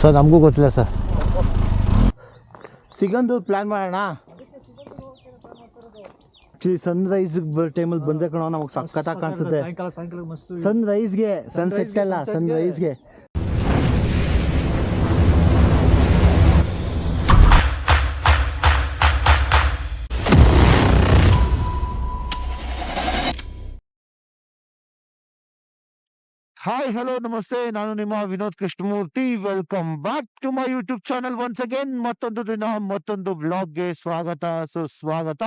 Sir ನಮಗೂ ಗೊತ್ತಿಲ್ಲ sir. ಸಿಗಂದು ಪ್ಲ್ಯಾನ್ ಮಾಡೋಣ? ಆ್ಯಕ್ಚುಲಿ ಸನ್ ರೈಸ್ ಟೈಮಲ್ಲಿ ಬಂದ್ರೆ ಕಣೋ ನಮಗೆ ಸಖತ್ತಾಗಿ ಕಾಣಿಸುತ್ತೆ. ಸನ್ ರೈಸ್ಗೆ ಸನ್ಸೆಟ್ ಅಲ್ಲ ಸನ್ ರೈಸ್ಗೆ ಹಾಯ್ ಹಲೋ ನಮಸ್ತೆ ನಾನು ನಿಮ್ಮ Vinod Krishnamurthy welcome back to my YouTube channel once again ಮತ್ತೊಂದು ದಿನ, ಮತ್ತೊಂದು ಬ್ಲಾಗ್ಗೆ ಸ್ವಾಗತ. ಸುಸ್ವಾಗತ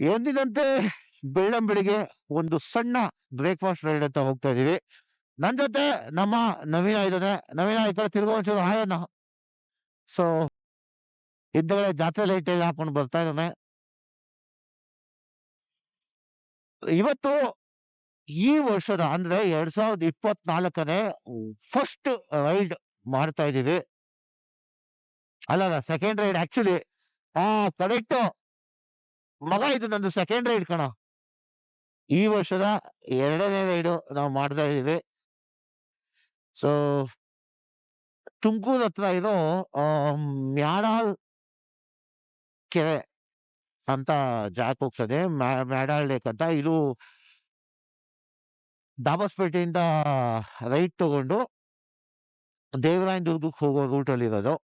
ಎಂದಿನಂತೆ ಬೆಳ್ಳಂ ಬೆಳಿಗ್ಗೆ ಒಂದು ಸಣ್ಣ ಬ್ರೇಕ್ಫಾಸ್ಟ್ ರೈಡ್ ಅಂತ ಹೋಗ್ತಾ ಇದೀವಿ. ನನ್ನ ಜೊತೆ ನಮ್ಮ ನವೀನ ಇದ್ದಾನೆ. ನವೀನ, ಈ ಕಡೆ ತಿರ್ಗೋ ಒಂಚೂರು ಸೊ ಇದ್ದಗಡೆ ಜಾತ್ರೆ ಲೈಟ್ ಹಾಕೊಂಡು ಬರ್ತಾ ಇದ್ದಾನೆ. ಇವತ್ತು ಈ ವರ್ಷದ ಅಂದ್ರೆ ಎರಡ್ ಸಾವಿರದ ಇಪ್ಪತ್ನಾಲ್ಕನೇ ಫಸ್ಟ್ ರೈಡ್ ಮಾಡ್ತಾ ಇದೀವಿ ಅಲ್ಲ ಸೆಕೆಂಡ್ ರೈಡ್ ಆಕ್ಚುಲಿ ಆ ಕರೆಕ್ಟ್ ಮಗ ಇದು ನಂದು ಸೆಕೆಂಡ್ ರೈಡ್ ಕಣ. ಈ ವರ್ಷದ ಎರಡನೇ ರೈಡು ನಾವು ಮಾಡ್ತಾ ಇದೀವಿ ಸೊ ತುಮಕೂರು ಹತ್ರ ಇರೋ ಮ್ಯಾಡಾಲ್ ಕೆರೆ ಅಂತ ಜಾಕ್ ಹೋಗ್ತದೆ. ಮ್ಯಾ- ಮ್ಯಾಡಾಳ್ ಲೇಕ್ ಅಂತ. ಇದು ದಾಬಸ್ಪೇಟೆಯಿಂದ ರೈಟ್ ತಗೊಂಡು ದೇವರಾಯನ ದುರ್ಗಕ್ಕೆ ಹೋಗೋ ರೂಟಲ್ಲಿ ಇರೋದು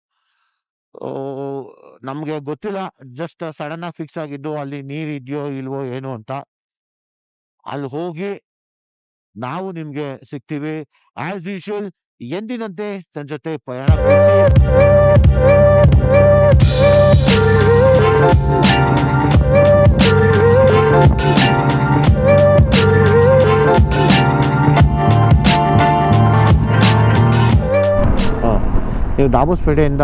ನಮಗೆ ಗೊತ್ತಿಲ್ಲ, ಜಸ್ಟ್ ಸಡನ್ ಆಗಿ ಫಿಕ್ಸ್ ಆಗಿದ್ದು ಅಲ್ಲಿ ನೀರು ಇದೆಯೋ ಇಲ್ವೋ ಏನು ಅಂತ. ಅಲ್ಲಿ ಹೋಗಿ ನಾವು ನಿಮಗೆ ಸಿಗ್ತೀವಿ. ಆಸ್ ಯೂಶುವಲ್ ಎಂದಿನಂತೆ ನನ್ನ ಜೊತೆ ಪ್ರಯಾಣ ನೀವು ದಾಬಸ್ಪೇಟೆಯಿಂದ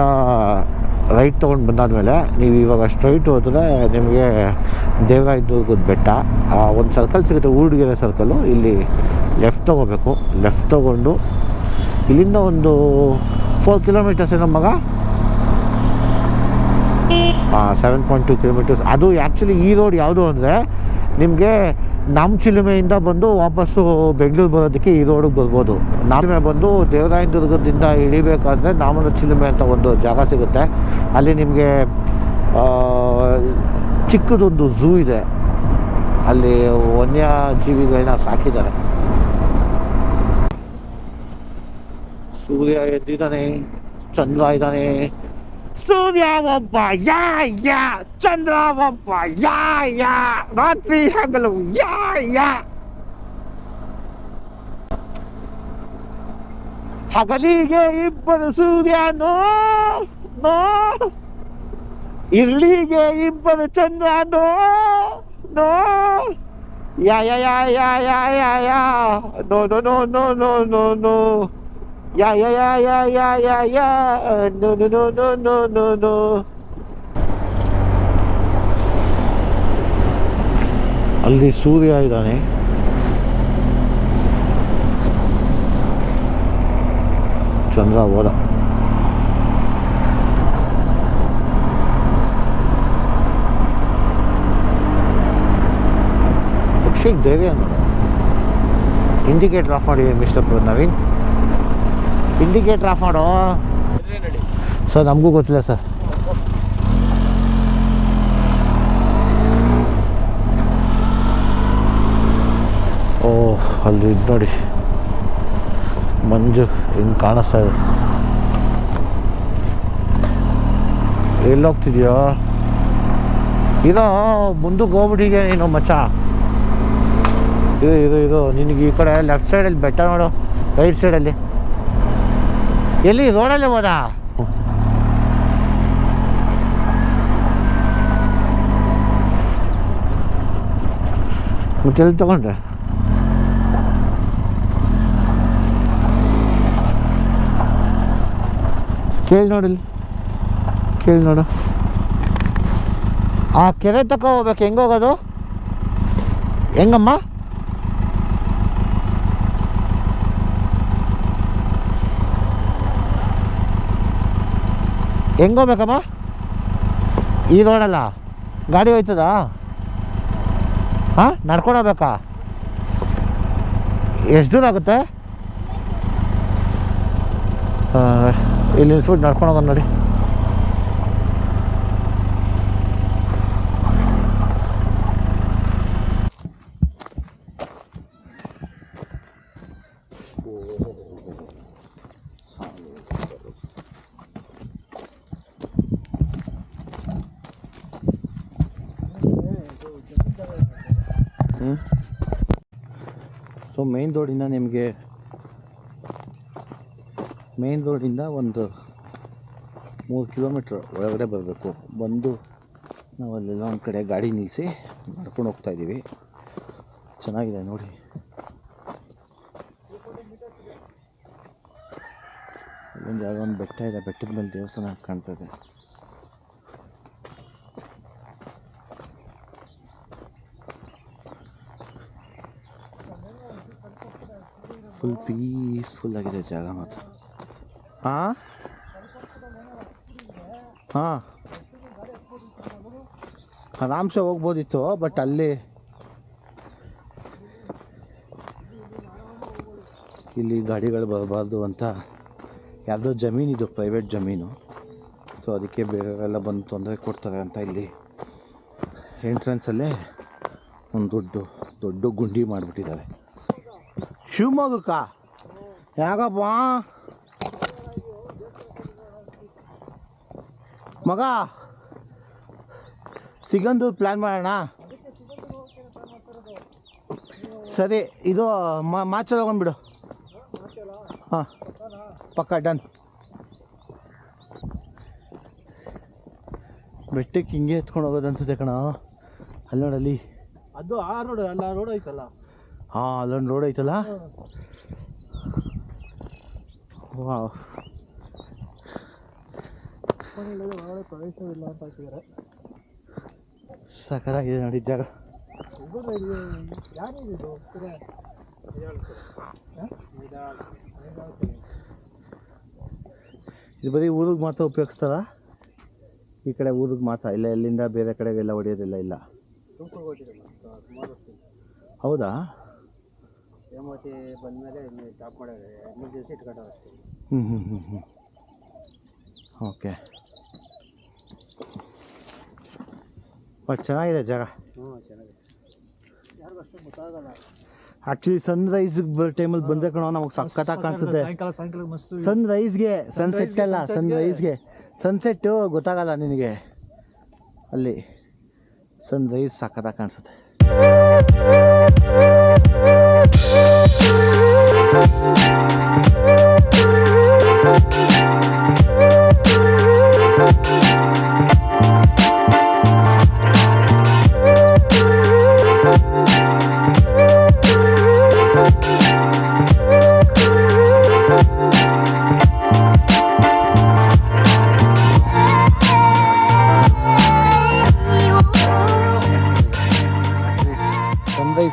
ರೈಟ್ ತೊಗೊಂಡು ಬಂದಾದ್ಮೇಲೆ ನೀವು ಇವಾಗ ಸ್ಟ್ರೈಟ್ ಹೋದರೆ ನಿಮಗೆ ದೇವರಾಯದುರ್ಗದ ಬೆಟ್ಟ. ಒಂದು ಸರ್ಕಲ್ ಸಿಗುತ್ತೆ ಊರ್ಡ್ಗೆರೆ ಸರ್ಕಲ್ಲು ಇಲ್ಲಿ ಲೆಫ್ಟ್ ತೊಗೋಬೇಕು. ಲೆಫ್ಟ್ ತೊಗೊಂಡು ಇಲ್ಲಿಂದ ಒಂದು ಫೋರ್ ಕಿಲೋಮೀಟರ್ಸ್ ಏನೋ ಮಗ? ಸೆವೆನ್ ಪಾಯಿಂಟ್ ಟು ಕಿಲೋಮೀಟರ್ಸ್ ಅದು ಆ್ಯಕ್ಚುಲಿ ಈ ರೋಡ್ ಯಾವುದು ಅಂದರೆ ನಿಮಗೆ ನಮ್ಮ ಚಿಲುಮೆಯಿಂದ ಬಂದು ವಾಪಸ್ಸು ಬೆಂಗಳೂರು ಬರೋದಕ್ಕೆ ಈ ರೋಡಿಗೆ ಬರ್ಬೋದು. ನಾಮೆ ಬಂದು ದೇವರಾಯನದುರ್ಗದಿಂದ ಇಳಿಬೇಕಾದ್ರೆ ನಾಮನ ಚಿಲುಮೆ ಅಂತ ಒಂದು ಜಾಗ ಸಿಗುತ್ತೆ. ಅಲ್ಲಿ ನಿಮಗೆ ಚಿಕ್ಕದೊಂದು ಝೂ ಇದೆ. ಅಲ್ಲಿ ವನ್ಯಜೀವಿಗಳನ್ನ ಸಾಕಿದ್ದಾರೆ. ಸೂರ್ಯ ಎದ್ದಿದ್ದಾನೆ, ಚಂದ್ರ ಇದ್ದಾನೆ ಸೂರ್ಯ ಒಬ್ಬ ಯಾ ಯಾ ಚಂದ್ರ ಒಬ್ಬ ಯಾ ಯಾ ರಾತ್ರಿ ಹಗಲು ಯಾ ಯಾ ಹಗಲಿಗೆ ಇಬ್ಬರು ಸೂರ್ಯ ನೋ ನೋ ಇರ್ಲಿಗೆ ಇಬ್ಬರು ಚಂದ್ರ no no yeah yeah yeah yeah yeah yeah yeah no no no no no no no yeah yeah yeah yeah yeah yeah yeah no, no, no, no, no, no, no. ಅಲ್ಲಿ ಸೂರ್ಯ ಇದ್ದಾನೆ. ಚಂದ್ರ ಹೋದ. ಪಕ್ಷಿಗೆ ಧೈರ್ಯ ನೋಡ indicator off ಮಾಡಿ mister Naveen indicator off ಮಾಡೋ. Sir ನಮಗೂ ಗೊತ್ತಿಲ್ಲ ಸರ್ ಓ ಅಲ್ಲಿ ಇದು ನೋಡಿ. ಮಂಜು ಹಿಂಗೆ ಕಾಣಿಸ್ತಾ ಇದೆ. ಎಲ್ಲಿ ಹೋಗ್ತಿದ್ಯೋ ಇದೋ ಮುಂದಕ್ಕೆ ಹೋಗ್ಬಿಟ್ಟಿದ್ಯಾ ನೀನು ಮಚ್ಚ? ಇದು ಇದು ಇದು ನಿನಗೆ ಈ ಕಡೆ ಲೆಫ್ಟ್ ಸೈಡಲ್ಲಿ ಬೆಟ್ಟ ನೋಡು ರೈಟ್ ಸೈಡಲ್ಲಿ ಎಲ್ಲಿ? ರೋಡಲ್ಲೇ ಹೋದಾ ಮತ್ತೆ ಎಲ್ಲಿ ತಗೊಂಡ್ರೆ? ಕೇಳಿ ನೋಡಿಲ್ಲ ಕೇಳಿ ನೋಡು. ಆ ಕೆರೆ ತಕ ಹೋಗ್ಬೇಕು. ಹೆಂಗೋಗೋದು ಹೆಂಗಮ್ಮ? ಹೆಂಗೆ ಹೋಗ್ಬೇಕಮ್ಮ ಈ ರೋಡಲ್ಲ. ಗಾಡಿ ಹೋಯ್ತದಾ? ಹಾಂ, ನಡ್ಕೊಂಡು ಹೋಗ್ಬೇಕಾ? ಎಷ್ಟು ದೂರ ಆಗುತ್ತೆ? ಇಲ್ಲಿ ನಿಲ್ಸ್ಬಿಟ್ಟು ನಡ್ಕೊಂಡು ಹೋಗೋಣ ನೋಡಿ. ಸೊ ಮೇನ್ ರೋಡಿಂದ ನಿಮಗೆ ಮೇನ್ ರೋಡಿಂದ ಒಂದು ಮೂರು ಕಿಲೋಮೀಟ್ರ್ ಒಳಗಡೆ ಬರಬೇಕು. ಬಂದು ನಾವು ಅಲ್ಲೆಲ್ಲ ಒಂದು ಕಡೆ ಗಾಡಿ ನಿಲ್ಲಿಸಿ ನಡ್ಕೊಂಡು ಹೋಗ್ತಾ ಇದ್ದೀವಿ ಚೆನ್ನಾಗಿದೆ ನೋಡಿ. ಒಂದು ಯಾವುದೋ ಒಂದು ಬೆಟ್ಟ ಇದೆ, ಬೆಟ್ಟದ ಮೇಲೆ ದೇವಸ್ಥಾನ ಕಾಣ್ತಾ ಇದೆ. ಫುಲ್ ಪೀಸ್ಫುಲ್ ಆಗಿದೆ ಜಾಗ ಮಾತ್ರ. ಹಾಂ ಹಾಂ ಆರಾಮ್ಸೆ ಹೋಗ್ಬೋದಿತ್ತು, ಬಟ್ ಅಲ್ಲಿ ಇಲ್ಲಿ ಗಾಡಿಗಳು ಬರಬಾರ್ದು ಅಂತ ಯಾವುದೋ ಜಮೀನಿದು ಪ್ರೈವೇಟ್ ಜಮೀನು. ಸೊ ಅದಕ್ಕೆ ಬೇರೆಯವರೆಲ್ಲ ಬಂದು ತೊಂದರೆ ಕೊಡ್ತಾರೆ ಅಂತ ಇಲ್ಲಿ ಎಂಟ್ರೆನ್ಸಲ್ಲೇ ಒಂದು ದೊಡ್ಡ ದೊಡ್ಡ ಗುಂಡಿ ಮಾಡಿಬಿಟ್ಟಿದ್ದಾರೆ. ಶಿವಮೊಗ್ಗಕ್ಕ ಯಾಕಪ್ಪ? ಮಗ, ಸಿಗಂದು ಪ್ಲ್ಯಾನ್ ಮಾಡೋಣ? ಸರಿ, ಇದು ಮಾಚ ತಗೊಂಡ್ಬಿಡು ಹಾಂ, ಪಕ್ಕ ಡನ್ ಬೆಟ್ಟಕ್ಕೆ ಹಿಂಗೆ ಎತ್ಕೊಂಡು ಹೋಗೋದು ಅನ್ಸುತ್ತೆ ಕಣ. ಅಲ್ಲಿ ನೋಡಲ್ಲಿ ಅದು ಆ ರೋಡ್, ಅಲ್ಲ ರೋಡ್ ಐತಲ್ಲ. ಹಾಂ ಅಲ್ಲೊಂದು ರೋಡ್ ಐತಲ್ಲ? ವಾವ್. ಒಳಗಡೆ ಪ್ರವೇಶವಿಲ್ಲ ಅಂತ ಹಾಕಿದ್ದಾರೆ. ಸಖತ್ತಾಗಿದೆ ನೋಡಿ ಜಾಗ. ಇದು. ಬರೀ ಊರಿಗೆ ಮಾತ್ರ ಉಪಯೋಗಿಸ್ತಾರ? ಈ ಕಡೆ ಊರಿಗೆ ಮಾತ್ರ ಇಲ್ಲ ಎಲ್ಲಿಂದ ಬೇರೆ ಕಡೆಗೆಲ್ಲ ಹೊಡೆಯೋದಿಲ್ಲ ಇಲ್ಲ. ಹೌದಾ? ಹೇಮಾವತಿ ಬಂದಮೇಲೆ ಇಲ್ಲಿ ಸ್ಟಾಪ್ ಮಾಡ್ಯಾರೆ ಮೂರು ದಿವಸ ಇಟ್ಕೊಂಡು ಹ್ಞೂ ಹ್ಞೂ ಹ್ಞೂ ಹ್ಞೂ ಓಕೆ ಬಟ್ ಚೆನ್ನಾಗಿದೆ ಜಾಗ. ಹ್ಞೂ ಚೆನ್ನಾಗಿದೆ. ಯಾರಿಗೂ ಅಷ್ಟೇ ಗೊತ್ತಾಗಲ್ಲ. ಆ್ಯಕ್ಚುಲಿ ಸನ್ರೈಸ್ಗೆ ಟೈಮಲ್ಲಿ ಬಂದ್ರೆ ಕಣೋ ನಮಗೆ ಸಖತ್ತಾಗಿ ಕಾಣಿಸುತ್ತೆ. ಸಾಯಂಕಾಲ ಸಾಯಂಕಾಲ ಮಸ್ತ್ ಸನ್ರೈಸ್ಗೆ ಸನ್ಸೆಟ್ ಅಲ್ಲ ಸನ್ರೈಸ್ಗೆ ಸನ್ಸೆಟ್ಟು ಗೊತ್ತಾಗಲ್ಲ ನಿನಗೆ. ಅಲ್ಲಿ. ಸನ್ರೈಸ್ ಸಖತ್ತಾಗಿ ಕಾಣಿಸುತ್ತೆ.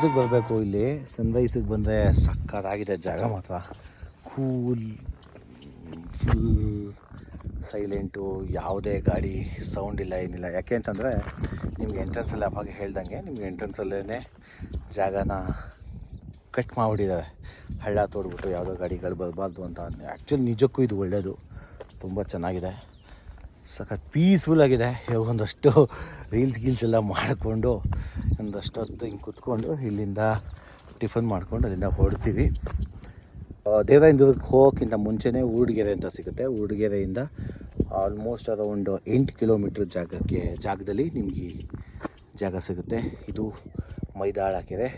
ಸನ್ರೈಸಿಗೆ ಬರಬೇಕು ಇಲ್ಲಿ. ಸನ್ರೈಸಿಗೆ ಬಂದರೆ ಸಕ್ಕತ್ತಾಗಿದೆ ಜಾಗ ಮಾತ್ರ. ಕೂಲ್ ಫುಲ್ ಸೈಲೆಂಟು ಯಾವುದೇ ಗಾಡಿ ಸೌಂಡ್ ಇಲ್ಲ, ಏನಿಲ್ಲ. ಯಾಕೆ ಅಂತಂದರೆ ನಿಮ್ಗೆ ಎಂಟ್ರೆನ್ಸಲ್ಲಿ ಅವಾಗ ಹೇಳ್ದಂಗೆ ನಿಮ್ಗೆ ಎಂಟ್ರೆನ್ಸಲ್ಲೇ ಜಾಗನ ಕಟ್ ಮಾಡಿಬಿಟ್ಟಿದ್ದಾರೆ ಹಳ್ಳ ತೋಡ್ಬಿಟ್ಟು ಯಾವುದೋ ಗಾಡಿಗಳು ಬರಬಾರ್ದು ಅಂತ. ಆ್ಯಕ್ಚುಲಿ ನಿಜಕ್ಕೂ ಇದು ಒಳ್ಳೆಯದು ತುಂಬ ಚೆನ್ನಾಗಿದೆ. ಸಖತ್ ಪೀಸ್ಫುಲ್ ಆಗಿದೆ. ಇವಾಗ ಒಂದಷ್ಟು ರೀಲ್ಸ್ ಗೀಲ್ಸ್ ಎಲ್ಲ ಮಾಡಿಕೊಂಡು ಒಂದಷ್ಟು ಹೊತ್ತು ಹಿಂಗೆ ಕುತ್ಕೊಂಡು ಇಲ್ಲಿಂದ ಟಿಫನ್ ಮಾಡ್ಕೊಂಡು ಅಲ್ಲಿಂದ ಹೊರಡ್ತೀವಿ. ದೇವರಾಯನದುರ್ಗಕ್ಕೆ ಹೋಗೋಕ್ಕಿಂತ ಮುಂಚೆನೇ ಊಡಿಗೆರೆ ಅಂತ ಸಿಗುತ್ತೆ. ಉಡುಗೆರೆಯಿಂದ ಆಲ್ಮೋಸ್ಟ್ ಅರೌಂಡ್ ಎಂಟು ಕಿಲೋಮೀಟ್ರ್ ಜಾಗಕ್ಕೆ, ಜಾಗದಲ್ಲಿ ನಿಮಗೆ ಜಾಗ ಸಿಗುತ್ತೆ. ಇದು ಮೈದಾಳ ಕೆರೆ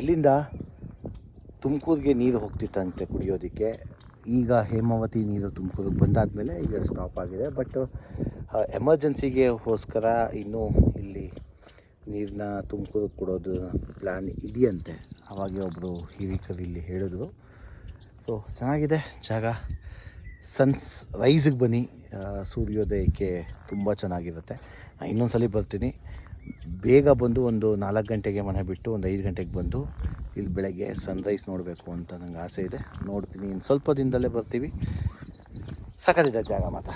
ಇಲ್ಲಿಂದ ತುಮಕೂರಿಗೆ ನೀರು ಹೋಗ್ತಿತ್ತಂತೆ ಕುಡಿಯೋದಕ್ಕೆ. ಈಗ ಹೇಮಾವತಿ ನೀರು ತುಮಕೂರಿಗೆ ಬಂದಾದಮೇಲೆ ಈಗ ಸ್ಟಾಪ್ ಆಗಿದೆ. ಬಟ್ ಎಮರ್ಜೆನ್ಸಿಗೆ ಹೋಸ್ಕರ ಇನ್ನೂ ಇಲ್ಲಿ ನೀರನ್ನ ತುಮಕೂರಿಗೆ ಕೊಡೋದು ಪ್ಲ್ಯಾನ್ ಇದೆಯಂತೆ. ಅವಾಗೆ ಒಬ್ಬರು ಹಿರಿಕರು ಇಲ್ಲಿ ಹೇಳಿದ್ರು. ಸೊ ಚೆನ್ನಾಗಿದೆ ಜಾಗ. ಸನ್ಸ್ ರೈಸಿಗೆ ಬನ್ನಿ. ಸೂರ್ಯೋದಯಕ್ಕೆ ತುಂಬ ಚೆನ್ನಾಗಿರುತ್ತೆ. ಇನ್ನೊಂದು ಸಲ ಬರ್ತೀನಿ. ಬೇಗ ಬಂದು ಒಂದು ನಾಲ್ಕು ಗಂಟೆಗೆ ಮನೆ ಬಿಟ್ಟು ಒಂದು ಐದು ಗಂಟೆಗೆ ಬಂದು ಇಲ್ಲಿ ಬೆಳಗ್ಗೆ ಸನ್ರೈಸ್ ನೋಡಬೇಕು ಅಂತ ನಂಗೆ ಆಸೆ ಇದೆ. ನೋಡ್ತೀನಿ, ಇನ್ನು ಸ್ವಲ್ಪ ದಿನದಲ್ಲೇ ಬರ್ತೀವಿ. ಸಖತ್ತಿದೆ ಜಾಗ ಮಾತ್ರ.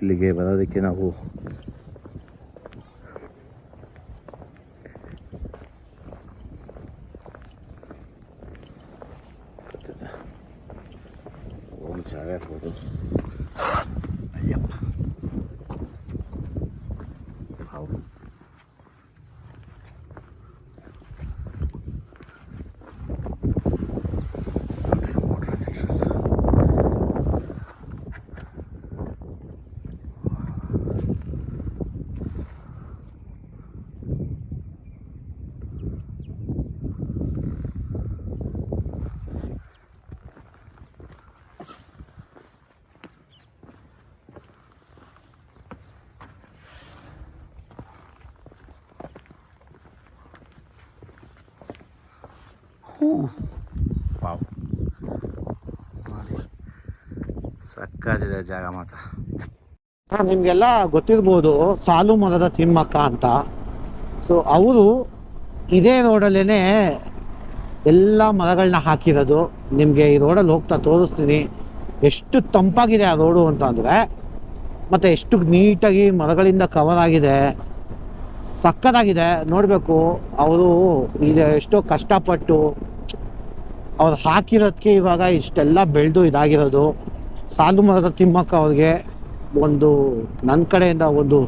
ಇಲ್ಲಿಗೆ ಬರೋದಕ್ಕೆ ನಾವು ವಾವ್ ನೋಡಿ ಸಕ್ಕದಿದೆ ಜಾಗ ಮಾತ್ರ. ನಿಮಗೆಲ್ಲ ಗೊತ್ತಿರ್ಬೋದು, ಸಾಲು ಮರದ ತಿಮ್ಮಕ್ಕ ಅಂತ. ಸೊ ಅವರು ಇದೇ ರೋಡಲ್ಲೇ ಎಲ್ಲ ಮರಗಳನ್ನ ಹಾಕಿರೋದು. ನಿಮಗೆ ಈ ರೋಡಲ್ಲಿ ಹೋಗ್ತಾ ತೋರಿಸ್ತೀನಿ. ಎಷ್ಟು ತಂಪಾಗಿದೆ ಆ ರೋಡು ಅಂತ ಅಂದರೆ, ಮತ್ತು ಎಷ್ಟು ನೀಟಾಗಿ ಮರಗಳಿಂದ ಕವರ್ ಆಗಿದೆ. ಸಕ್ಕತ್ತಾಗಿದೆ, ನೋಡಬೇಕು. ಅವರು ಇದು ಎಷ್ಟೋ ಕಷ್ಟಪಟ್ಟು ಅವ್ರು ಹಾಕಿರೋದಕ್ಕೆ ಇವಾಗ ಇಷ್ಟೆಲ್ಲ ಬೆಳೆದು ಇದಾಗಿರೋದು. ಸಾಲು ಮರದ ತಿಮ್ಮಕ್ಕ ಅವ್ರಿಗೆ ಒಂದು ನನ್ನ ಕಡೆಯಿಂದ ಒಂದು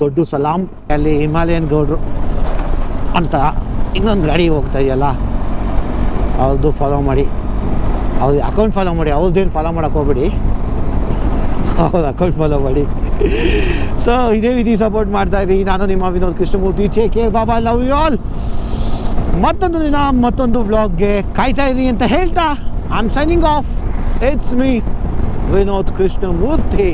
ದೊಡ್ಡ ಸಲಾಂ. ಅಲ್ಲಿ ಹಿಮಾಲಯನ್ ಗೌಡ್ರು ಅಂತ ಇನ್ನೊಂದು ಗಾಡಿ ಹೋಗ್ತಾ ಇದೆಯಲ್ಲ ಅವ್ರದ್ದು ಫಾಲೋ ಮಾಡಿ. ಅವ್ರ ಅಕೌಂಟ್ ಫಾಲೋ ಮಾಡಿ ಅವ್ರದ್ದೇನು ಫಾಲೋ ಮಾಡೋಕೆ ಹೋಗ್ಬೇಡಿ. ಅವ್ರ ಅಕೌಂಟ್ ಫಾಲೋ ಮಾಡಿ. ಸೊ ಇದೇ ರೀತಿ ಸಪೋರ್ಟ್ ಮಾಡ್ತಾ ಇದ್ದೀನಿ. ನಾನು ನಿಮ್ಮ ವಿನೋದ್ ಕೃಷ್ಣಮೂರ್ತಿ. ಚೇ ಕೆ ಬಾಬಾ ಲವ್ ಯು ಆಲ್ ಮತ್ತೊಂದು ದಿನ, ಮತ್ತೊಂದು ವ್ಲಾಗ್ಗೆ ಕಾಯ್ತಾ ಇದ್ದೀನಿ ಅಂತ ಹೇಳ್ತಾ I am signing off it's me Vinod Krishnamurthy